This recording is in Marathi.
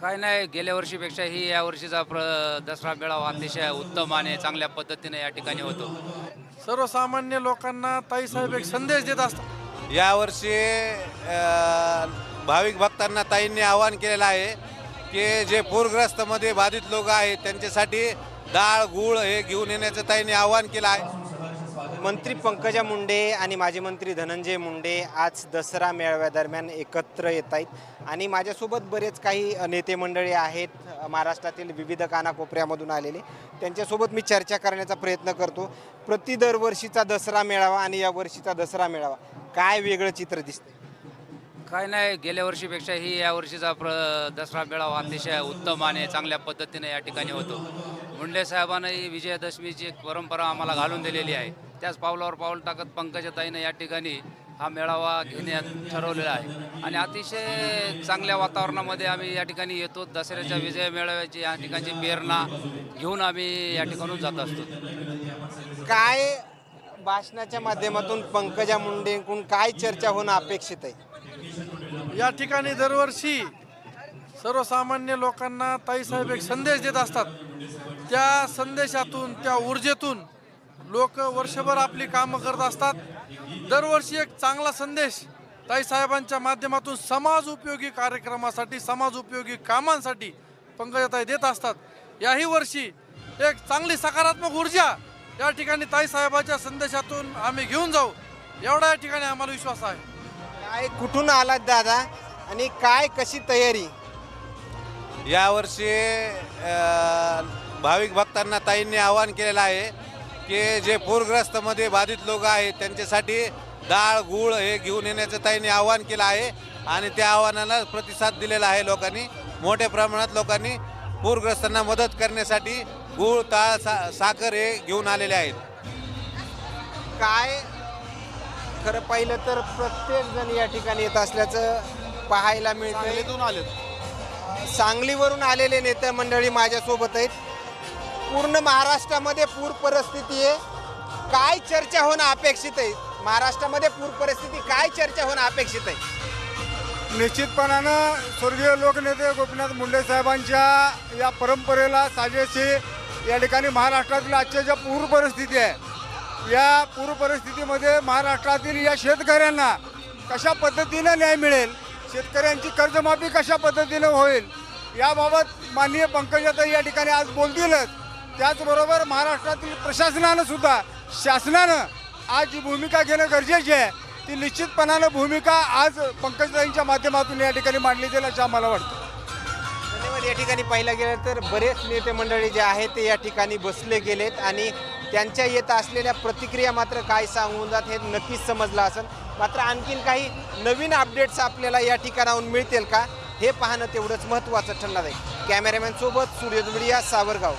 काय नाही गेल्या वर्षीपेक्षा ही या वर्षीचा प्र दसरा मेळावा अतिशय उत्तम आणि चांगल्या पद्धतीने या ठिकाणी होतो. सर्वसामान्य लोकांना ताईसाहेब एक संदेश देत असतात. यावर्षी अ, भाविक भक्तांना ताईंनी आवाहन केलेलं आहे की जे पूरग्रस्तमध्ये बाधित लोक आहेत त्यांच्यासाठी डाळ गूळ हे घेऊन येण्याचं ताईंनी आवाहन केलं आहे. मंत्री पंकजा मुंडे आणि माजी मंत्री धनंजय मुंडे आज दसरा मेळाव्यादरम्यान एकत्र येत आहेत. आणि माझ्यासोबत बरेच काही नेते मंडळी आहेत. महाराष्ट्रातील विविध कानाकोपऱ्यामधून आलेले. त्यांच्यासोबत मी चर्चा करण्याचा प्रयत्न करतो. प्रति दरवर्षीचा दसरा मेळावा आणि या वर्षीचा दसरा मेळावा. काय वेगळं चित्र दिसतंय? काय नाही गेल्या वर्षीपेक्षा ही या वर्षीचा प्र दसरा मेळावा अतिशय उत्तम आणि चांगल्या पद्धतीने या ठिकाणी होतो. मुंडे साहेबांना ही विजयादशमीची एक परंपरा आम्हाला घालून दिलेली आहे. त्याच पावलावर पाऊल टाकत पंकजाताईनं या ठिकाणी हा मेळावा घेण्यात ठरवलेला आहे. आणि अतिशय चांगल्या वातावरणामध्ये आम्ही या ठिकाणी येतो. दसऱ्याच्या विजय मेळाव्याची या ठिकाणची प्रेरणा घेऊन आम्ही या ठिकाणून जात असतो. काय भाषणाच्या माध्यमातून पंकजा मुंडेकडून काय चर्चा होणं अपेक्षित आहे? या ठिकाणी दरवर्षी सर्वसामान्य लोकांना ताईसाहेब एक संदेश देत असतात. त्या संदेशातून त्या ऊर्जेतून लोक वर्षभर आपली कामं करत असतात. दरवर्षी एक चांगला संदेश ताईसाहेबांच्या माध्यमातून समाज उपयोगी कार्यक्रमासाठी समाज उपयोगी कामांसाठी पंकजाताई देत असतात. याही वर्षी एक चांगली सकारात्मक ऊर्जा या ठिकाणी ताईसाहेबाच्या संदेशातून आम्ही घेऊन जाऊ. एवढा या ठिकाणी आम्हाला विश्वास आहे. काय कुठून आलात दादा? आणि काय कशी तयारी? यावर्षी भाविक भक्तांना ताईंनी आवाहन केलेलं आहे की जे पूरग्रस्तमध्ये बाधित लोक आहेत त्यांच्यासाठी डाळ गूळ हे घेऊन येण्याचं ताईंनी आवाहन केलं आहे आणि त्या आव्हानाला प्रतिसाद दिलेला आहे लोकांनी. मोठ्या प्रमाणात लोकांनी पूरग्रस्तांना मदत करण्यासाठी गूळ ताळ सा साखर हे घेऊन आलेले आहेत. काय? खरं पाहिलं तर प्रत्येक जण या ठिकाणी येत असल्याचं पाहायला मिळतं आले सांगलीवरून आलेले नेते मंडळी माझ्यासोबत आहेत. पूर्ण महाराष्ट्रामध्ये पूर परिस्थिती आहे. काय चर्चा होणं अपेक्षित आहे? महाराष्ट्रामध्ये पूर परिस्थिती काय चर्चा होणं अपेक्षित आहे? निश्चितपणानं स्वर्गीय लोकनेते गोपीनाथ मुंडे साहेबांच्या या परंपरेला साजेशी या ठिकाणी महाराष्ट्रातील आजच्या ज्या पूर परिस्थिती आहे या पूर परिस्थितीमध्ये महाराष्ट्रातील या शेतकऱ्यांना कशा पद्धतीनं न्याय मिळेल शेतकऱ्यांची कर्जमाफी कशा पद्धतीनं होईल याबाबत माननीय पंकजाताई या ठिकाणी आज बोलतीलच. त्याचबरोबर महाराष्ट्रातील प्रशासनानं सुद्धा शासनानं आज जी भूमिका घेणं गरजेची आहे ती निश्चितपणानं भूमिका आज पंकजताईंच्या माध्यमातून या ठिकाणी मांडली जाईल असं आम्हाला वाटतं. धन्यवाद. या ठिकाणी पाहिलं गेलं तर बरेच नेते मंडळी जे आहेत ते या ठिकाणी बसले गेलेत आणि त्यांच्या येत असलेल्या प्रतिक्रिया मात्र काय सांगून जात हे नक्कीच समजलं असेल. मात्र आणखीन काही नवीन अपडेट्स आपल्याला या ठिकाणाहून मिळतील का हे पाहणं तेवढंच महत्त्वाचं ठरणार आहे. कॅमेरामॅनसोबत सूर्य दुबडिया सावरगाव